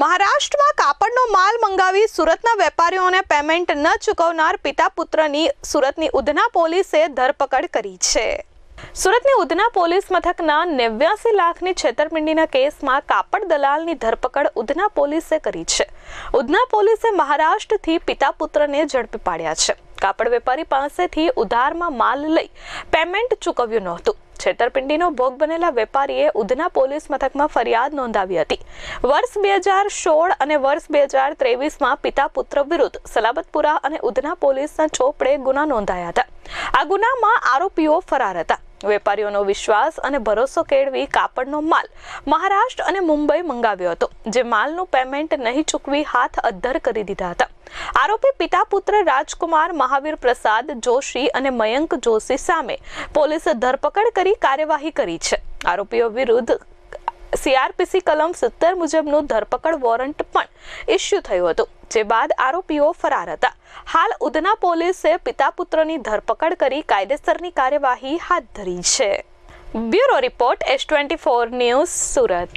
મહારાષ્ટ્રમાં કાપડનો માલ મંગાવી સુરતના વેપારીઓને પેમેન્ટ ન ચૂકવનાર પિતા પુત્રની સુરતની ઉધના પોલીસે ધરપકડ કરી છે. સુરતની ઉધના પોલીસ મથકના નેવ્યાસી લાખની છેતરપિંડીના કેસમાં કાપડ દલાલની ધરપકડ ઉધના પોલીસે કરી છે. ઉધના પોલીસે મહારાષ્ટ્રથી પિતા પુત્રને ઝડપી પાડ્યા છે. કાપડ વેપારી પાસેથી ઉધારમાં માલ લઈ પેમેન્ટ ચૂકવ્યું નહોતું. છેતરપિંડીનો ભોગ બનેલા વેપારીએ ઉધના પોલીસ મથકમાં ફરિયાદ નોંધાવી હતી. વર્ષ બે હજાર સોળ અને વર્ષ બે હજાર ત્રેવીસમાં પિતા પુત્ર વિરુદ્ધ સલાબતપુરા અને ઉધના પોલીસના ચોપડે ગુના નોંધાયા હતા. આ ગુનામાં આરોપીઓ ફરાર હતા. વેપારીઓનો વિશ્વાસ અને ભરોસો કેળવી કાપડનો માલ મહારાષ્ટ્ર અને મુંબઈ મંગાવ્યો હતો, જે માલનું પેમેન્ટ નહીં ચૂકવી હાથ અદ્ધર કરી દીધા હતા. આરોપી પિતા પુત્ર રાજકુમાર મહાવીર પ્રસાદ, જોશી અને મયંક જોશી સામે પોલીસે ધરપકડ કરી કાર્યવાહી કરી છે. આરોપીઓ વિરુદ્ધ સીઆરપીસી કલમ સિત્તેર મુજબનું ધરપકડ વોરંટ પણ ઇસ્યુ થયું હતું, જે બાદ આરોપીઓ ફરાર હતા. હાલ ઉધના પોલીસે પિતા પુત્રની ધરપકડ કરી કાયદેસરની કાર્યવાહી હાથ ધરી છે. Bureau report S twenty four news Surat.